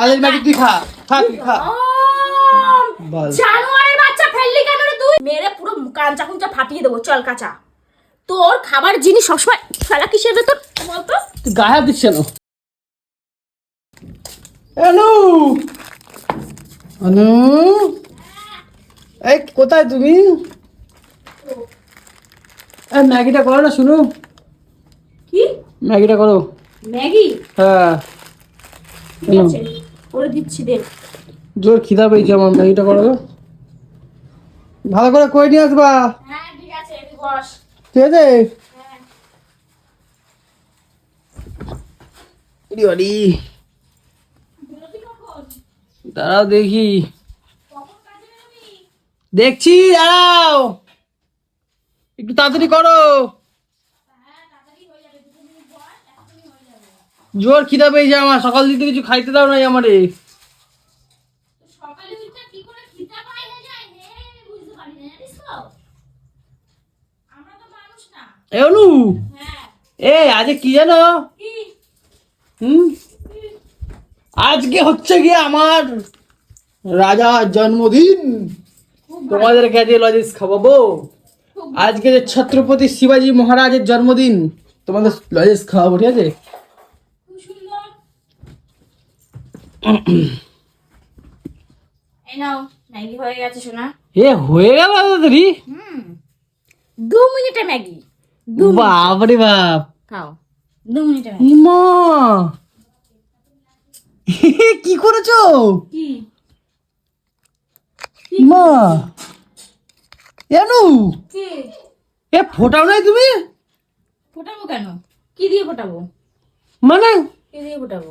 বালের ম্যাগি তুই খা খা তুই খা। বাল। জানোয়ারের বাচ্চা ফেললি কেন রে তুই? মেরে পুরো কাঁচা কুঞ্চা ফাটিয়ে দেবো চল কাঁচা। তোর খাবার জিনিস সবসময় ফেলা কিসের তোর বলতো? তুই গায়ে হাত দিচ্ছে না অনু অনু এই কোথায় তুমি? ম্যাগিটা করো না শুনু। কি? ম্যাগিটা করো। ম্যাগি? হ্যাঁ। করে দিচ্ছি দে। জোর খিদা পেয়েছে আমার ম্যাগিটা করো। ভালো করে কই নিয়ে আসবা? হ্যাঁ ঠিক আছে বস। ঠিক আছে? হ্যাঁ। দাঁড়াও দেখি। দেখছি দাঁড়াও। একটু তাড়াতাড়ি করো হ্যাঁ তাড়াতাড়ি হয়ে যাবে দুটো মিনিট পর এখনই হয়ে যাবে জোর খিদা পেয়েছে আমার সকাল দিতে কিছু খাইতে দাও নাই আমারে। পায় হয়ে। এ আজকে কি জানো? হুম? আজকে হচ্ছে গিয়ে আমার রাজার জন্মদিন। তোমাদের কাছে লজিস খাওয়াবো। আজকে যে ছত্রপতি শিবাজি মহারাজের জন্মদিন তোমাদের লজিস খাওয়াবো ঠিক আছে খুব সুন্দর এই নাও ম্যাগি হয়ে গেছে এ হয়ে গেল হুম। দু মিনিটে ম্যাগি। মিনিট। বাপরে বাপ। খাও। দু মিনিটে ম্যাগি। কি করেছ? কি মা! এনু! কি? এ ফোটাও নাই তুমি? ফোটাবো কেন? কি দিয়ে ফোটাবো? মানে? কি দিয়ে ফোটাবো?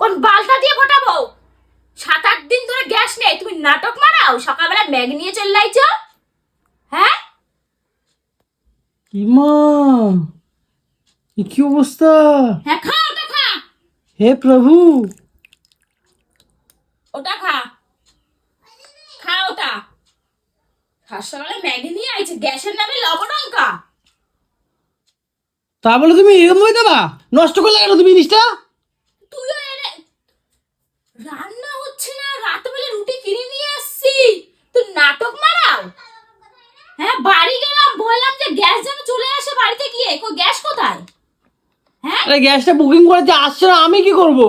কোন বালটা দিয়ে ফোটাবো সাত আট দিন ধরে গ্যাস নেই। তুমি নাটক মারাও? সকালবেলা ম্যাগ নিয়ে চলে আইছো? হ্যাঁ? ইমা এ কি অবস্থা? হ্যাঁ খা ওটা খা। হে প্রভু। ওটা খা। খা ওটা। সাত সকালে ম্যাগি নিয়ে আইছে। গ্যাসের নামে লবণঙ্কা। তা বলে তুমি এরকম হয়ে দেবা? নষ্ট করলে কেন তুমি জিনিসটা? রান্না হচ্ছে না রাতবেলা রুটি কিনে নিয়ে আসছি। তুই নাটক মারাও? হ্যাঁ বাড়ি গেলাম বললাম যে গ্যাস যেন চলে আসে বাড়িতে গিয়ে। কই গ্যাস কোথায়? হ্যাঁ? আরে গ্যাসটা বুকিং করেছে আসছে না আমি কি করব?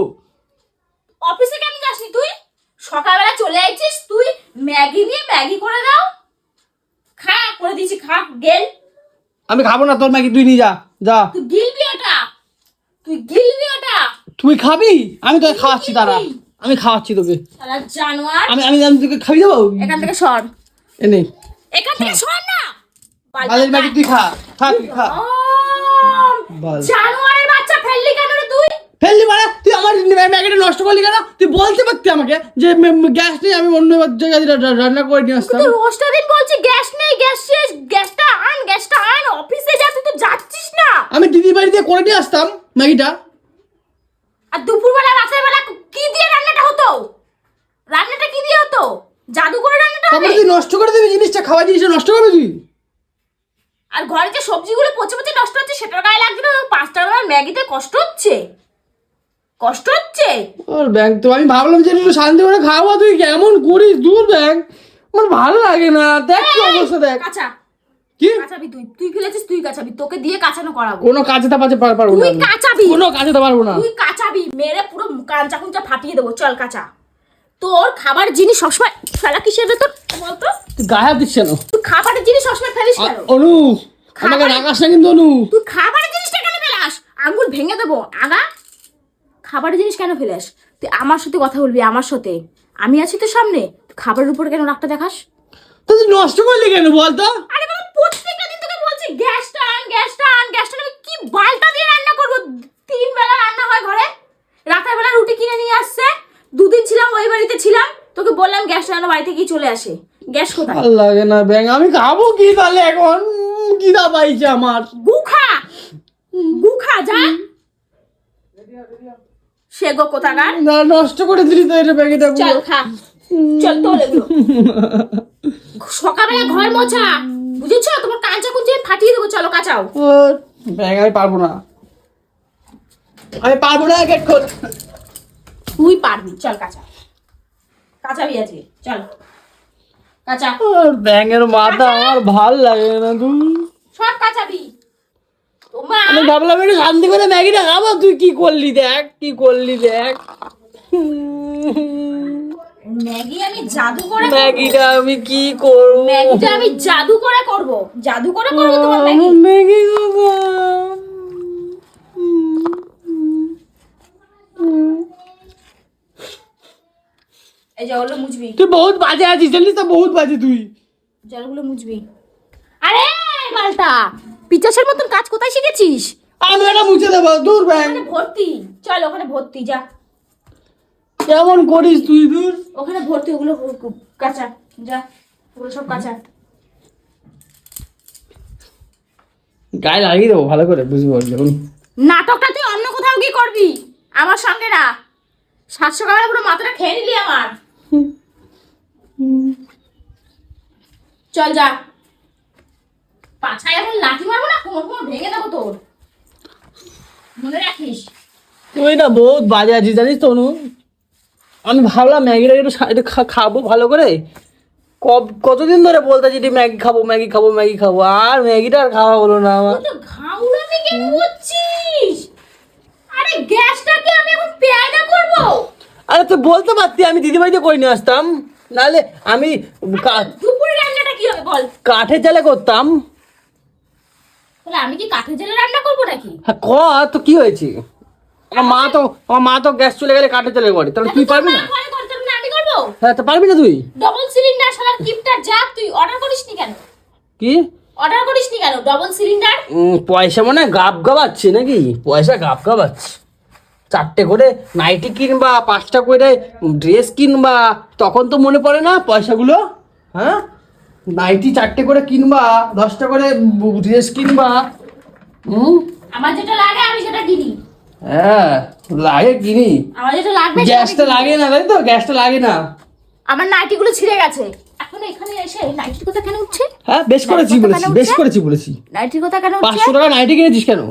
অফিসে কেন যাসনি তুই? সকালবেলা চলে আইছিস তুই ম্যাগি নিয়ে ম্যাগি করে দাও। খা করে দিয়েছি খা গেল। আমি খাব না তোর ম্যাগি তুই নিয়ে যা যা। তুই গিলবি ওটা? তুই গিলবি ওটা? তুই খাবি? আমি তোকে খাওয়াচ্ছি তারা আমি খাওয়াচ্ছি তোকে। সারা জানোয়ার। আমি আমি আমি তোকে খাবি দেবো এখান থেকে সর। এ নে। এখান থেকে সর না। বালের ম্যাগি তুই খা খা তুই খা। জানোয়ারের বাচ্চা ফেললি কেন রে তুই? ফেললি মানে? তুই আমার ম্যাগিটা নষ্ট করলি কেন? তুই বলতে পারতি আমাকে যে গ্যাস নেই আমি অন্য জায়গায় রান্না করে নিয়ে আসতাম। তুই রোজটা দিন বলছি গ্যাস নেই গ্যাস শেষ গ্যাসটা আন গ্যাসটা আন অফিসে যা তুই তো যাচ্ছিস না। আমি দিদি বাড়িতে করে নিয়ে আসতাম ম্যাগিটা। আর দুপুরবেলা রাতের বেলা কি দিয়ে রান্নাটা হতো রান্নাটা কি দিয়ে হতো? জাদু করে রান্নাটা হবে? তুই নষ্ট করে দিবি জিনিসটা খাওয়া জিনিসটা নষ্ট করবি তুই আর ঘরে যে সবজিগুলো পচে পচে নষ্ট হচ্ছে সেটার গায়ে লাগছে না পাঁচ টাকা ম্যাগিতে কষ্ট হচ্ছে? কষ্ট হচ্ছে? ওর ব্যাগ তো আমি ভাবলাম যে একটু শান্তি করে খাওয়া তুই কেমন করিস? দূর ব্যাগ আমার ভালো লাগে না। দেখ কি অবস্থা দেখ। কাঁচা। কি? কাঁচাবি তুই। তুই ফেলেছিস তুই কাঁচাবি। তোকে দিয়ে কাঁচানো করাবো। কোনো কাজে তাপাতে পারব না তুই। কাঁচাবি। কোনো কাজে তো পারব না। তুই কাঁচাবি। মেরে পুরো কাঁচা কুঞ্চা ফাটিয়ে দেবো। চল কাঁচা। তোর খাবার জিনিস সবসময় ফেলা কিসের রে তোর বলতো? তুই গায়ে হাত দিচ্ছে না তুই খাবারের জিনিস সবসময় ফেলিস কেন? অনু আমাকে রাগাস না কিন্তু অনু। তুই খাবারের জিনিসটা কেন ফেলাস? আঙ্গুল ভেঙে দেবো। আগা। খাবারের জিনিস কেন ফেলাস? তুই আমার সাথে কথা বলবি আমার সাথে। আমি আছি তো সামনে। তুই খাবারের উপর কেন রাগটা দেখাস? তুই নষ্ট করলি কেন বলতো আরে বাবা প্রত্যেকটা দিন তোকে বলছি গ্যাসটা আন গ্যাসটা আন গ্যাসটা আমি কি বালটা দিয়ে রান্না করব? তিন বেলা রান্না হয় ঘরে। রাতের বেলা রুটি কিনে নিয়ে আসছে। দুদিন ছিলাম ওই বাড়িতে ছিলাম। তোকে বললাম গ্যাসটা যেন বাড়িতে গিয়ে চলে আসে। গ্যাস কোথায়? ভালো লাগে না ব্যাং আমি খাব কি তাহলে এখন? খিদা পাইছে আমার। গুখা! গুখা যা। সে গো কোথাকার? না নষ্ট করে দিলি তো এটা ব্যাগটা চল খা। চল এগুলো। সকালবেলা ঘর মোছা। বুঝেছ? তোমার কাঁচা কুঞ্চে ফাটিয়ে দেবো। চলো কাঁচাও। ব্যাগ আমি পারব না। আমি পারব না গেট খোল। তুই পারবি। চল কাঁচা। কাঁচাবি আজকে চল। কাঁচা। ব্যাঙের মাথা আমার ভালো লাগে না তুই সব কাঁচাবি আমি ভাবলাম একটু শান্তি করে ম্যাগিটা খাব। তুই কি করলি দেখ কি করলি দেখ। ম্যাগি আমি জাদু করে। ম্যাগিটা আমি কি করব? ম্যাগিটা আমি জাদু করে করব। জাদু করে করব তোমার ম্যাগি? ম্যাগি এই জলগুলো মুছবি। তুই বহুত বাজে আছিস জানিস তো বহুত বাজে তুই। জলগুলো মুছবি। আরে মালটা পিচাসের মতন কাজ কোথায় শিখেছিস? আমি এটা মুছে দেবো দূর ব্যাং। ভর্তি। চল ওখানে ভর্তি যা। কেমন করিস তুই দূর? ওখানে ভর্তি ওগুলো কাঁচা। যা ওগুলো সব কাঁচা। গায়ে লাগিয়ে দেবো ভালো করে বুঝতে পারছি এখন নাটকটা তুই অন্য কোথাও গিয়ে করবি। আমার সঙ্গে না সাতশো টাকা পুরো মাথাটা খেয়ে নিলি আমার। চল যা। পাছায় এখন লাঠি মারবো না? কোমর কোমর ভেঙে দেবো তোর। মনে রাখিস। তুই না বহুত বাজে আছিস জানিস তো আমি ভাবলাম ম্যাগিটা একটু একটু খাব ভালো করে। কব কতদিন ধরে বলতেছি যে ম্যাগি খাব ম্যাগি খাব ম্যাগি খাব আর ম্যাগিটা আর খাওয়া হলো না আমার। কেন আরে গ্যাসটাকে আমি এখন করব। আরে তুই বলতে পারতি আমি দিদিভাইতে করে নিয়ে আসতাম। নাহলে আমি কা- দুপুরে রান্নাটা কি হবে বল? কাঠের জালে করতাম। তাহলে আমি কি কাঠের জেলে রান্না করব নাকি? হ্যাঁ কর তো কি হয়েছে? আমার মা তো আমার মা তো গ্যাস চলে গেলে কাঠের জালে করে তাহলে তুই পারবি না? ঘরে করতে না আমি করব? হ্যাঁ তো পারবি না তুই? ডবল সিলিন্ডার শালার গিফটার যা তুই অর্ডার করিসনি কেন? কি? অর্ডার করিসনি কেন? ডবল সিলিন্ডার উম, পয়সা মনে হয় গাপ গাবাচ্ছে নাকি? পয়সা গাপ গাবাচ্ছে। চারটে করে নাইটি কিনবা পাঁচটা করে ড্রেস কিনবা তখন তো মনে পড়ে না পয়সাগুলো? হ্যাঁ? নাইটি চারটে করে কিনবা দশটা করে ড্রেস কিনবা। হুম? আমার যেটা লাগে আমি সেটা কিনি। হ্যাঁ লাগে কিনি। আমার যেটা লাগবে গ্যাসটা লাগে না তাই তো? গ্যাসটা লাগে না। আমার নাইটিগুলো ছিঁড়ে গেছে। এখন এখানে এসে নাইটির কথা কেন উঠছে? হ্যাঁ বেশ করেছি বলেছি বেশ করেছি বলেছি। নাইটির কথা কেন উঠছে? পাঁচশো টাকা নাইটি কিনেছিস কেন?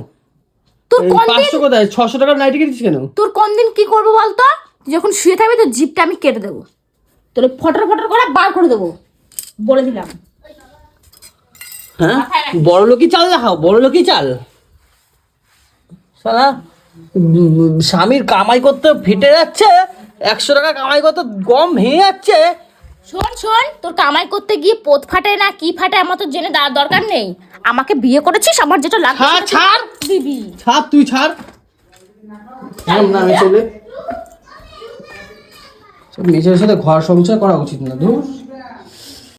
তোর কোন দিন কোথায়? টাকার নাইটি কিনেছিস কেন? তোর কোন দিন কি করব বলতো? যখন শুয়ে থাকবি তোর জিপটা আমি কেটে দেবো। তোর ফটর ফটর করে বার করে দেবো। বলে দিলাম। হ্যাঁ? রাখিস। বড় লোকই চাল দেখাও বড় লোকই চাল। সালা স্বামীর কামাই করতে ফেটে যাচ্ছে একশো টাকা কামাই করতে গম ভেঙে যাচ্ছে শোন শোন তোর কামাই করতে গিয়ে পোত ফাটে না কি ফাটে আমার তো জেনে দেওয়ার দরকার নেই। আমাকে বিয়ে করেছিস? আমার যেটা লাগবে ছাড়, তুই ছাড়। দিবি। ছাড় তুই ছাড়! না চলে সব নিজের সাথে ঘর সংসার করা উচিত না ধুর।